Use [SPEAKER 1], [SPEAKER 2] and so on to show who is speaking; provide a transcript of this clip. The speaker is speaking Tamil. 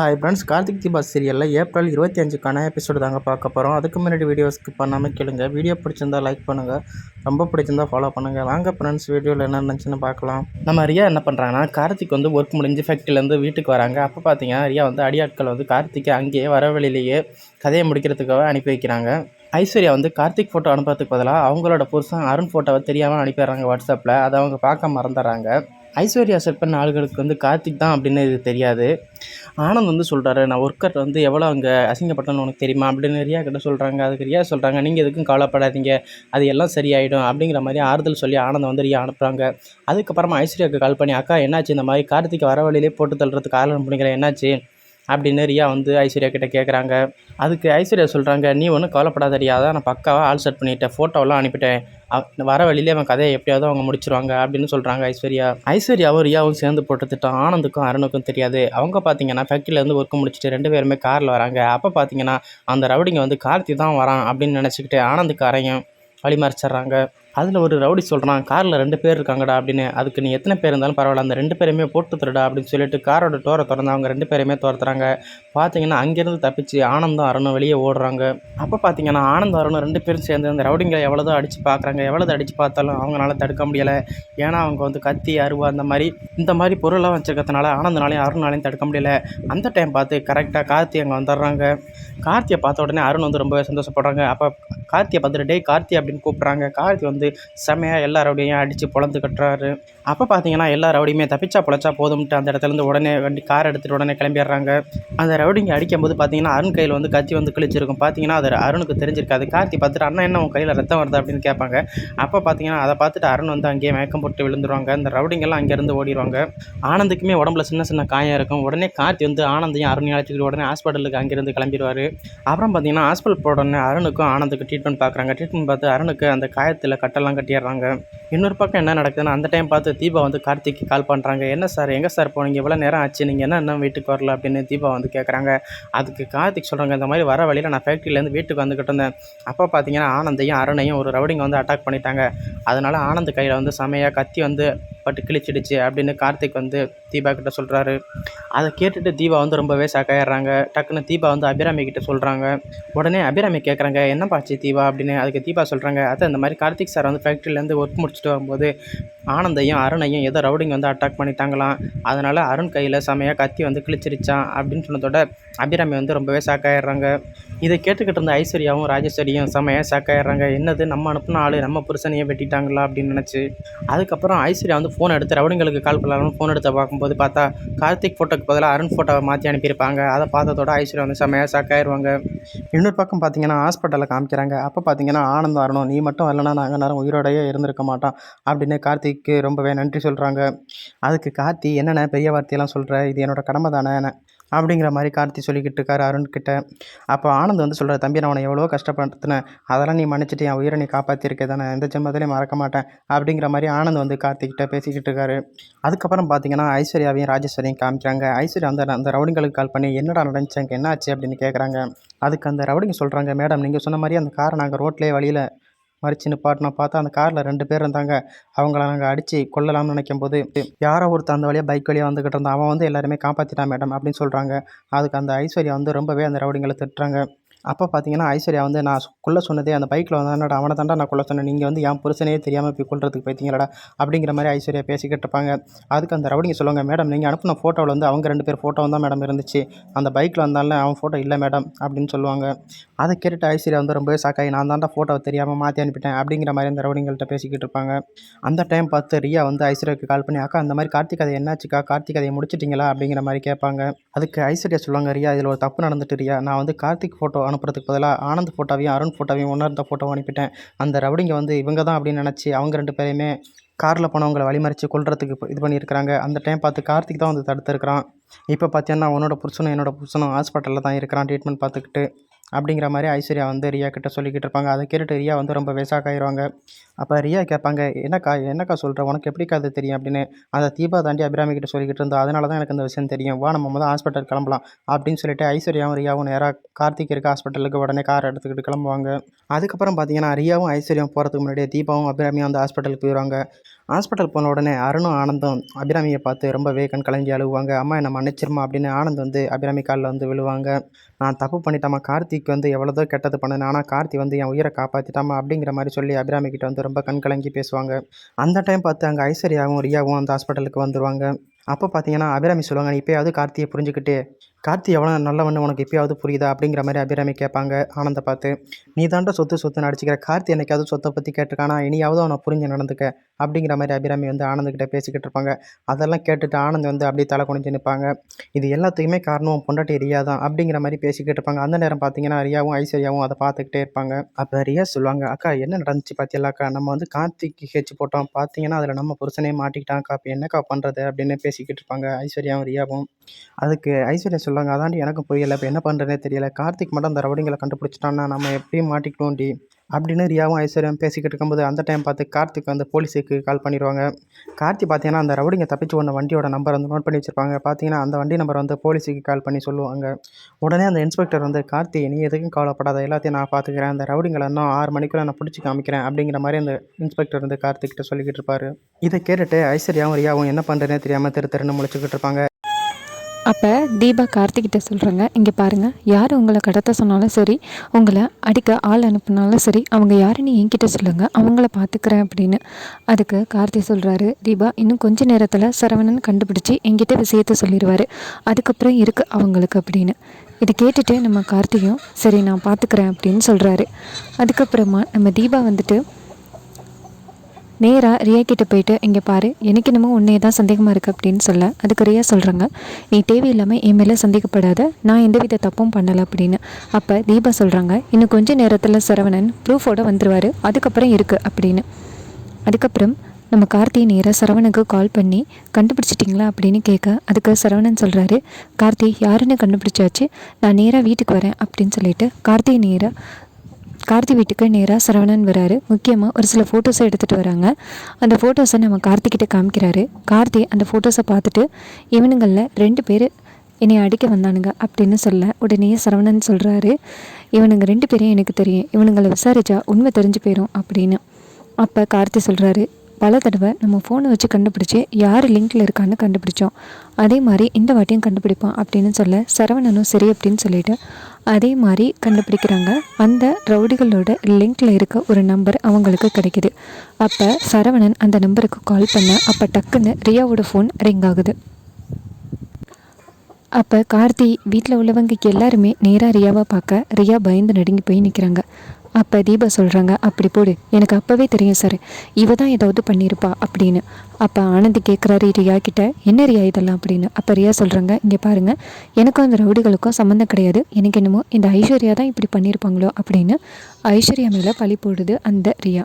[SPEAKER 1] ஹாய் ஃப்ரெண்ட்ஸ் கார்த்திக் தீபா சீரியலில் ஏப்ரல் இருபத்தி அஞ்சுக்கான எபிசோடு தாங்க பார்க்க போகிறோம் அதுக்கு முன்னாடி வீடியோ ஸ்கிப் பண்ணாமல் கேளுங்க. வீடியோ பிடிச்சிருந்தா லைக் பண்ணுங்கள் ரொம்ப பிடிச்சிருந்தா ஃபாலோ பண்ணுங்கள் வாங்க ஃப்ரெண்ட்ஸ் வீடியோவில் என்ன இருந்துச்சுன்னு பார்க்கலாம். நம்ம ரியா என்ன பண்ணுறாங்கன்னா கார்த்திக் வந்து ஒர்க் முடிஞ்சு ஃபேக்ட்ரிலேருந்து வீட்டுக்கு வராங்க. அப்போ பார்த்தீங்கன்னா ரியா வந்து அடியாட்கள் வந்து கார்த்திக்கை அங்கேயே வர வழியிலேயே கதையை முடிக்கிறதுக்காக அனுப்பி வைக்கிறாங்க. ஐஸ்வர்யா வந்து கார்த்திக் ஃபோட்டோ அனுப்புறதுக்கு பதிலாக அவங்களோட புருஷன் அருண் ஃபோட்டோவை தெரியாமல் அனுப்பிடுறாங்க வாட்ஸ்அப்பில் அதை அவங்க பார்க்க மறந்துடுறாங்க. ஐஸ்வர்யா செட் பண்ண ஆளுகளுக்கு வந்து கார்த்திக் தான் அப்படின்னு இது தெரியாது. ஆனந்த் வந்து சொல்கிறாரு நான் ஒர்க்கர் வந்து எவ்வளோ அங்கே அசிங்கப்பட்டேன்னு உனக்கு தெரியுமா? அப்படின்னு ரியா கிட்ட சொல்கிறாங்க அதுக்கு ரியா சொல்கிறாங்க நீங்கள் எதுக்கும் கவலைப்படாதீங்க அது எல்லாம் சரியாயிடும். அப்படிங்கிற மாதிரி ஆறுதல் சொல்லி ஆனந்த் வந்து ரியா அனுப்புகிறாங்க அதுக்கப்புறமா ஐஸ்வர்யாவுக்கு கால் பண்ணி அக்கா என்னாச்சு? இந்த மாதிரி கார்த்திக் வர வழியிலே போட்டு தள்ளுறதுக்கு காரணம் பண்ணிக்கிறேன் என்னாச்சு? அப்படின்னு ரியா வந்து ஐஸ்வர்யா கிட்டே கேட்குறாங்க அதுக்கு ஐஸ்வர்யா சொல்கிறாங்க நீ ஒன்றும் கவலைப்படாத ரியா அதான் நான் பக்காவாக ஆல் செட் பண்ணிட்டேன் ஃபோட்டோலாம் அனுப்பிட்டேன். வர வழியிலே அவன் கதையை எப்படியாவது அவங்க முடிச்சிருவாங்க அப்படின்னு சொல்கிறாங்க ஐஸ்வர்யா. ஐஸ்வர்யாவும் ரியாவும் சேர்ந்து போட்ட ஆனந்துக்கும் அருணுக்கும் தெரியாது. அவங்க பார்த்தீங்கன்னா ஃபேக்ட்ரியிலேருந்து ஒர்க் முடிச்சுட்டு ரெண்டு பேருமே காரில் வராங்க. அப்போ பார்த்தீங்கன்னா அந்த ரவுடிங்க வந்து கார்த்தி தான் வரான் அப்படின்னு நினச்சிக்கிட்டு ஆனந்துக்கு அறையும் வழிமறிச்சிட்றாங்க அதில் ஒரு ரவுடி சொல்கிறான் காரில் ரெண்டு பேர் இருக்காங்கடா அப்படின்னு. அதுக்கு நீ எத்தனை பேர் இருந்தாலும் பரவாயில்ல அந்த ரெண்டு பேருமே போட்டு தருடா அப்படின்னு சொல்லிட்டு காரோட டோரை திறந்து அவங்க ரெண்டு பேருமே துரத்துறாங்க. பார்த்தீங்கன்னா அங்கேருந்து தப்பிச்சு ஆனந்தம் அருணும் வெளியே ஓடுறாங்க. அப்போ பார்த்தீங்கன்னா ஆனந்தம் அருணும் ரெண்டு பேரும் சேர்ந்து அந்த ரவுடிங்களை எவ்வளோதோ அடித்து பார்க்குறாங்க எவ்வளோதோ அடித்து பார்த்தாலும் அவங்களால தடுக்க முடியலை. ஏன்னா அவங்க வந்து கத்தி அருவா அந்த மாதிரி இந்த மாதிரி பொருளாக வச்சுருக்கிறதுனால ஆனந்தனாலையும் அருணாலையும் தடுக்க முடியல. அந்த டைம் பார்த்து கரெக்டாக கார்த்தி அங்கே வந்துடுறாங்க. கார்த்தியை பார்த்த உடனே அருண் வந்து ரொம்பவே சந்தோஷப்படுறாங்க. அப்போ கார்த்தியை பார்த்துட்டு டேய் கார்த்தி அப்படின்னு கூப்பிட்றாங்க. கார்த்தி வந்து வந்து செம்மையாக எல்லா ரவுடியும் அடித்து பொழந்து கட்டுறாரு. அப்போ பார்த்தீங்கன்னா எல்லா ரவுடியுமே தப்பிச்சா பொழைச்சா போதும்ட்டு அந்த இடத்துலேருந்து உடனே வண்டி கார் எடுத்துகிட்டு உடனே கிளம்பிடுறாங்க. அந்த ரவுடிங்க அடிக்கும்போது பார்த்தீங்கன்னா அருண் கையில் வந்து கத்தி வந்து கிழிச்சிருக்கும். பார்த்தீங்கன்னா அது அருணுக்கு தெரிஞ்சிருக்காது. கார்த்தி பார்த்துட்டு அண்ணா என்ன உன் கையில் ரத்தம் வருது? அப்படின்னு கேட்பாங்க. அப்போ பார்த்தீங்கன்னா அதை பார்த்துட்டு அருண் வந்து அங்கேயே மயக்கம் போட்டு விழுந்துருவாங்க. அந்த ரவுடிங்கெல்லாம் அங்கேருந்து ஓடிடுவாங்க. ஆனந்துக்குமே உடம்புல சின்ன சின்ன காயம் இருக்கும். உடனே கார்த்தி வந்து ஆனந்தையும் அருணையும் அழைச்சிக்கிட்டு உடனே ஹாஸ்பிட்டலுக்கு அங்கேருந்து கிளம்பிடுவார். அப்புறம் பார்த்தீங்கன்னா ஹாஸ்பிட்டல் போட உடனே அருணுக்கும் ஆனந்துக்கு ட்ரீட்மெண்ட் பார்க்குறாங்க ட்ரீட்மெண்ட் பார்த்து அருணுக்கு அந்த காயத்தில் கட்டெல்லாம் கட்டிடுறாங்க. இன்னொரு பக்கம் என்ன நடக்குதுன்னா அந்த டைம் பார்த்து தீபா வந்து கார்த்திக்கு கால் பண்ணுறாங்க என்ன சார் எங்கே சார் போனீங்க? இவ்வளோ நேரம் ஆச்சு. நீங்கள் என்ன இன்னும் வீட்டுக்கு வரல? அப்படின்னு தீபா வந்து கேட்குறாங்க அதுக்கு கார்த்திக் சொல்கிறாங்க இந்த மாதிரி வர வழியில் நான் ஃபேக்ட்ரியிலேருந்து வீட்டுக்கு வந்துக்கிட்டு இருந்தேன். அப்போ பார்த்தீங்கன்னா ஆனந்தையும் அருணையும் ஒரு ரவுடிங்க வந்து அட்டாக் பண்ணிட்டாங்க. அதனால் ஆனந்த் கையில் வந்து செமையாக கத்தி வந்து பட்டு கிழிச்சிடுச்சு அப்படின்னு கார்த்திக் வந்து தீபா கிட்ட சொல்கிறாரு அதை கேட்டுட்டு தீபா வந்து ரொம்பவே ஷாக்காயிடுறாங்க டக்குன்னு தீபா வந்து அபிராமி கிட்ட சொல்கிறாங்க உடனே அபிராமி கேட்குறாங்க என்ன பாச்சு தீபா? அப்படின்னு அதுக்கு தீபா சொல்கிறாங்க அதான் இந்த மாதிரி கார்த்திக் சார் வந்து ஃபேக்ட்ரியிலேருந்து ஒர்க் முடிச்சுட்டு வரும்போது ஆனந்தையும் அருணையும் ஏதோ ரவுடிங் வந்து அட்டாக் பண்ணிட்டாங்களாம். அதனால் அருண் கையில் செமையாக கத்தி வந்து கிழிச்சிருச்சான் அப்படின்னு சொன்னதோட அபிராமி வந்து ரொம்பவே ஷாக்காயிடுறாங்க இதை கேட்டுக்கிட்டு இருந்த ஐஸ்வர்யாவும் ராஜேஸ்வரியும் செமையாக ஷாக்காயிடுறாங்க என்னது நம்ம அனுப்புன ஆள் நம்ம புருஷனையே வெட்டிட்டாங்களா அப்படின்னு நினச்சி. அதுக்கப்புறம் ஐஸ்வர்யா வந்து ஃபோன் எடுத்து ரவுடிங்களுக்கு கால் பண்ணலாம்னு ஃபோன் எடுத்து பார்க்கும்போது பார்த்தா கார்த்திக் ஃபோட்டோக்கு பதிலாக அருண் ஃபோட்டோவை மாற்றி அனுப்பியிருப்பாங்க. அதை பார்த்ததோட ஐஸ்வர்யா வந்து செமையாக ஷாக்காயிருவாங்க இன்னொரு பக்கம் பார்த்தீங்கன்னா ஹாஸ்பிட்டலில் காமிக்கிறாங்க. அப்போ பார்த்தீங்கன்னா ஆனந்தம் அருணும் நீ மட்டும் வரலனா நாங்கள் நேரம் உயிரோடையே இருந்திருக்க மாட்டோம் அப்படின்னு கார்த்திக் கார்த்திக்கு ரொம்பவே நன்றி சொல்கிறாங்க அதுக்கு கார்த்தி என்னென்ன பெரிய வார்த்தையெல்லாம் சொல்கிற இது என்னோட கடமை தானே? அப்படிங்கிற மாதிரி கார்த்தி சொல்லிக்கிட்டு இருக்காரு அருண்கிட்ட அப்போ ஆனந்த் வந்து சொல்கிற தம்பி நான் உன்னை எவ்வளோ கஷ்டப்படுத்தினேன். அதெல்லாம் நீ மன்னிச்சிட்டு என் உயிரை நீ காப்பாற்றிருக்கே தானே? எந்த ஜென்மத்திலையும் மறக்க மாட்டேன். அப்படிங்கிற மாதிரி ஆனந்த் வந்து கார்த்திக்கிட்ட பேசிக்கிட்டு இருக்காரு. அதுக்கப்புறம் பார்த்தீங்கன்னா ஐஸ்வர்யாவையும் ராஜேஸ்வரியும் காமிக்கிறாங்க. ஐஸ்வர்யா அந்த அந்த ரவுடிங்களுக்கு கால் பண்ணி என்னடா நடந்துச்சு? அங்கே என்ன ஆச்சு அப்படின்னு கேட்குறாங்க அதுக்கு அந்த ரவுடிங்க சொல்கிறாங்க மேடம் நீங்கள் சொன்ன மாதிரி அந்த காரை நாங்கள் ரோட்லேயே வழியில் மறித்து நிப்பாட்டினா பார்த்தா அந்த காரில் ரெண்டு பேர் இருந்தாங்க. அவங்கள நாங்கள் அடித்து கொல்லலாம்னு நினைக்கும் போது யாரோ ஒருத்தர் அந்த வழியாக பைக் வழியாக வந்துக்கிட்டு இருந்தான். அவன் வந்து எல்லாருமே காப்பாற்றிட்டான் மேடம் அப்படின்னு சொல்கிறாங்க அதுக்கு அந்த ஐஸ்வர்யா வந்து ரொம்பவே அந்த ரவுடிங்களை திட்டுறாங்க. அப்போ பார்த்தீங்கன்னா ஐஸ்வர்யா வந்து நான் சொ- கொல்ல சொன்னதே அந்த பைக்கில் வந்தானடா அவனை தாண்டா நான் கொல்ல சொன்னேன். நீங்கள் வந்து என் புருஷனே தெரியாமல் போய் கொள்றதுக்கு போயிட்டீங்களடா? அப்படிங்கிற மாதிரி ஐஸ்வர்யா பேசிக்கிட்டு இருப்பாங்க. அதுக்கு அந்த ரவுடிங்க சொல்லுவாங்க மேடம் நீங்கள் அனுப்பின ஃபோட்டோவில் வந்து அவங்க ரெண்டு பேர் ஃபோட்டோ தான் மேடம் இருந்துச்சு. அந்த பைக்கில் வந்தாலும் அவன் ஃபோட்டோ இல்லை மேடம் அப்படின்னு சொல்லுவாங்க. அதை கேட்டுட்டு ஐஸ்வர்யா வந்து ரொம்பவே ஷாக்காகி நான் தாண்டா ஃபோட்டோவை தெரியாமல் மாற்றி அனுப்பிட்டேன் அப்படிங்கிற மாதிரி அந்த ரவுடிங்கள்ட்ட பேசிக்கிட்டு இருப்பாங்க. அந்த டைம் பார்த்து ரியா வந்து ஐஸ்வர்யாவுக்கு கால் பண்ணி அக்கா அந்த மாதிரி கார்த்திக் கதை என்னாச்சுக்கா? கார்த்திக் கதையை முடிச்சிட்டிங்களா? அப்படிங்கிற மாதிரி கேட்பாங்க. அதுக்கு ஐஸ்வர்யா சொல்லுவாங்க ரியா இதில் ஒரு தப்பு நடந்துட்டு ரியா. நான் வந்து கார்த்திக் ஃபோட்டோ அனுப்புறதுக்கு பதிலாக ஆனந்த் ஃபோட்டோவையும் அருண் ஃபோட்டோவையும் ஒன்றா இருந்த ஃபோட்டோ அனுப்பிட்டேன். அந்த ரவுடிங்க வந்து இவங்க தான் அப்படின்னு நினச்சி அவங்க ரெண்டு பேரையுமே காரில் போனவங்களை வழிமறித்து கொள்றதுக்கு இது பண்ணியிருக்கிறாங்க. அந்த டைம் பார்த்து கார்த்திக் தான் வந்து தடுத்துருக்கிறான். இப்போ பார்த்தீங்கன்னா உன்னோட புருஷனும் என்னோட புருஷனும் ஹாஸ்பிட்டலில் தான் இருக்கிறான். ட்ரீட்மெண்ட் பார்த்துக்கிட்டு அப்படிங்கிற மாதிரி ஐஸ்வர்யா வந்து ரியா கிட்ட சொல்லிக்கிட்டு இருப்பாங்க. அதை கேட்டுட்டு ரியா வந்து ரொம்ப வேசாக்காயிருவாங்க அப்போ ரியா கேட்பாங்க என்னக்கா என்னக்கா சொல்கிற உனக்கு எப்படிக்கா அது தெரியும்? அப்படின்னு. அந்த தீபா தாண்டி அபிராமி கிட்ட சொல்லிக்கிட்டு இருந்தா அதனால தான் எனக்கு இந்த விஷயம் தெரியும். வா நம்ம முதல் ஹாஸ்பிட்டல் கிளம்பலாம். அப்படின்னு சொல்லிட்டு ஐஸ்வர்யாவும் ரியாவும் நேராக கார்த்திக் இருக்க ஹாஸ்பிட்டலுக்கு உடனே கார் எடுத்துக்கிட்டு கிளம்புவாங்க. அதுக்கப்புறம் பார்த்தீங்கன்னா ரியாவும் ஐஸ்வர்யாவும் போகிறதுக்கு முன்னாடியே தீபாவும் அபிராமியும் அந்த ஹாஸ்பிட்டலுக்கு போயிடுவாங்க ஹாஸ்பிட்டல் போன உடனே அருணும் ஆனந்தும் அபிராமியை பார்த்து ரொம்பவே கண் கலங்கி அழுவாங்க அம்மா என்ன மன்னிச்சிருமா அப்படின்னு ஆனந்த் வந்து அபிராமி காலில் வந்து விழுவாங்க. நான் தப்பு பண்ணிட்டேம்மா. கார்த்திக் வந்து எவ்வளோதோ கெட்டது பண்ணேன் ஆனால் கார்த்தி வந்து என் உயிரை காப்பாற்றிட்டாமா அப்படிங்கிற மாதிரி சொல்லி அபிராமி கிட்ட வந்து ரொம்ப கண் கலங்கி பேசுவாங்க. அந்த டைம் பார்த்து அங்கே ஐஸ்வர்யாவும் ரியாவும் அந்த ஹாஸ்பிட்டலுக்கு வந்துடுவாங்க அப்போ பார்த்தீங்கன்னா அபிராமி சொல்லுவாங்க நீ இப்போயாவது கார்த்தியை புரிஞ்சுக்கிட்டு கார்த்தி எவ்வளோ நல்லவன்னு உனக்கு இப்போயாவது புரியுதா? அப்படிங்கிற மாதிரி அபிராமி கேட்பாங்க ஆனந்தை பார்த்து. நீ தாண்ட சொத்து சொத்து நடிச்சிக்கிற கார்த்தி என்னைக்காவது சொத்தை பற்றி கேட்டிருக்கானா? இனியாவது அவனை புரிஞ்சு நடந்துக்க அப்படிங்கிற மாதிரி அபிராமி வந்து ஆனந்துக்கிட்ட பேசிக்கிட்டு இருப்பாங்க. அதெல்லாம் கேட்டுட்டு ஆனந்த் வந்து அப்படியே தலை குனிஞ்சு நிற்பாங்க இது எல்லாத்துக்குமே காரணம் பொண்டாட்டி ரியா தான் அப்படிங்கிற மாதிரி பேசிக்கிட்டு இருப்பாங்க. அந்த நேரம் பார்த்தீங்கன்னா ரியாவும் ஐஸ்வர்யாவும் அதை பார்த்துக்கிட்டே இருப்பாங்க. அப்போ ரியா சொல்லுவாங்க அக்கா என்ன நடந்துச்சு பார்த்தியலாக்கா நம்ம வந்து கார்த்திக்கு ஹெச் போட்டோம். பார்த்தீங்கன்னா அதில் நம்ம புருஷனே மாட்டிக்கிட்டாங்க அப்போ என்னக்கா பண்ணுறது அப்படின்னு பேசிக்கிட்டு இருப்பாங்க ஐஸ்வர்யாவும் ரியாவும். அதுக்கு ஐஸ்வர்யா சொல்லுவாங்க அதாண்டி எனக்கும் புரியலை. இப்போ என்ன பண்ணுறதுனே தெரியல. கார்த்திக் மட்டும் அந்த ரவுடிங்களை கண்டுபிடிச்சிட்டான்னா நம்ம எப்படியும் மாட்டிக்கிட்டோம்டி அப்படின்னு ரியாவும் ஐஸ்வர்யாவும் பேசிக்கிட்டு இருக்கும்போது அந்த டைம் பார்த்து கார்த்திக் வந்து போலீஸுக்கு கால் பண்ணிடுவாங்க. கார்த்தி பார்த்தீங்கன்னா அந்த ரவுடிங்க தப்பிச்சு ஒன்று வண்டியோட நம்பர் வந்து நோட் பண்ணி வச்சிருப்பாங்க. பார்த்தீங்கன்னா அந்த வண்டி நம்பர் வந்து போலீஸுக்கு கால் பண்ணி சொல்லுவாங்க. உடனே அந்த இன்ஸ்பெக்டர் வந்து கார்த்தி நீ எதுக்கும் கவலைப்படாத எல்லாத்தையும் நான் பார்த்துக்கிறேன் அந்த ரவுடிங்களை இன்னும் ஆறு மணிக்குள்ள நான் பிடிச்சி காமிக்கிறேன் அப்படிங்கிற மாதிரி அந்த இன்ஸ்பெக்டர் வந்து கார்த்திக்கிட்ட சொல்லிக்கிட்டு இருப்பாரு. இதை கேட்டுட்டு ஐஸ்வர்யாவும் ரியாவும் என்ன பண்ணுறதுனே தெரியாமல் திரு திருன்னு முழிச்சுக்கிட்டு இருப்பாங்க.
[SPEAKER 2] அப்போ தீபா கார்த்திகிட்ட சொல்கிறாங்க இங்கே பாருங்கள் யார் உங்களை கடத்த சொன்னாலும் சரி உங்களை அடிக்க ஆள் அனுப்புனாலும் சரி அவங்க யாருன்னு என்கிட்ட சொல்லுங்கள் அவங்கள பார்த்துக்கிறேன் அப்படின்னு. அதுக்கு கார்த்தி சொல்கிறாரு தீபா இன்னும் கொஞ்ச நேரத்தில் சரவணன் கண்டுபிடிச்சி என்கிட்ட விஷயத்த சொல்லிடுவார் அதுக்கப்புறம் இருக்கு அவங்களுக்கு அப்படின்னு. இது கேட்டுட்டு நம்ம கார்த்தியும் சரி நான் பார்த்துக்கிறேன் அப்படின்னு சொல்கிறாரு அதுக்கப்புறமா நம்ம தீபா வந்துட்டு நேராக ரியா கிட்ட போயிட்டு இங்கே பாரு எனக்கு என்னமோ உன்னையே தான் சந்தேகமாக இருக்குது அப்படின்னு சொல்ல. அதுக்கு ரியா சொல்கிறாங்க நீ தேவையில்லாமல் என் மேலே சந்தேகப்படாத நான் எந்தவித தப்பும் பண்ணலை அப்படின்னு. அப்போ தீபா சொல்கிறாங்க இன்னும் கொஞ்ச நேரத்தில் சரவணன் ப்ரூஃபோட வந்துடுவார் அதுக்கப்புறம் இருக்குது அப்படின்னு. அதுக்கப்புறம் நம்ம கார்த்தி நேராக சரவணுக்கு கால் பண்ணி கண்டுபிடிச்சிட்டிங்களா? அப்படின்னு கேட்க அதுக்கு சரவணன் சொல்கிறாரு கார்த்தி யாருன்னு கண்டுபிடிச்சாச்சு? நான் நேராக வீட்டுக்கு வரேன் அப்படின்னு சொல்லிட்டு கார்த்தி நேராக கார்த்தி வீட்டுக்கு நேராக சரவணன் வராரு. முக்கியமாக ஒரு சில ஃபோட்டோஸை எடுத்துகிட்டு வராங்க. அந்த ஃபோட்டோஸை நம்ம கார்த்திக்கிட்ட காமிக்கிறாரு. கார்த்தி அந்த ஃபோட்டோஸை பார்த்துட்டு இவனுங்களில் ரெண்டு பேர் என்னை அடிக்க வந்தானுங்க அப்படின்னு சொல்ல உடனே சரவணன் சொல்கிறாரு இவனுங்க ரெண்டு பேரையும் எனக்கு தெரியும். இவனுங்களை விசாரிச்சா உண்மை தெரிஞ்சு போயிடும் அப்படின்னு. அப்போ கார்த்தி சொல்கிறாரு பல தடவை நம்ம ஃபோனை வச்சு கண்டுபிடிச்சி யார் லிங்க்கில் இருக்கான்னு கண்டுபிடிச்சோம். அதே மாதிரி இந்த வாட்டியும் கண்டுபிடிப்போம் அப்படின்னு சொல்ல சரவணனும் சரி அப்படின்னு சொல்லிட்டு அதே மாதிரி கண்டுபிடிக்கிறாங்க. அந்த ரவுடிகளோட லிங்க்கில் இருக்க ஒரு நம்பர் அவங்களுக்கு கிடைக்குது. அப்போ சரவணன் அந்த நம்பருக்கு கால் பண்ண அப்போ டக்குன்னு ரியாவோட ஃபோன் ரிங் ஆகுது. அப்போ கார்த்தி வீட்டில் உள்ளவங்க எல்லாருமே நேராக ரியாவை பார்க்க ரியா பயந்து நடுங்கி போய் நிற்கிறாங்க அப்போ தீபா சொல்கிறாங்க அப்படி போடு. எனக்கு அப்போவே தெரியும் சார் இவ தான் ஏதாவது பண்ணியிருப்பா அப்படின்னு. அப்போ ஆனந்த் கேட்குறாரு ரியா கிட்ட? என்ன ரியா இதெல்லாம்? அப்படின்னு. அப்போ ரியா சொல்கிறாங்க இங்கே பாருங்கள் எனக்கும் அந்த ரவுடிகளுக்கும் சம்மந்தம் கிடையாது. எனக்கு என்னமோ இந்த ஐஸ்வர்யா தான் இப்படி பண்ணியிருப்பாங்களோ அப்படின்னு. ஐஸ்வர்யா மேலே பழி போடுது அந்த ரியா.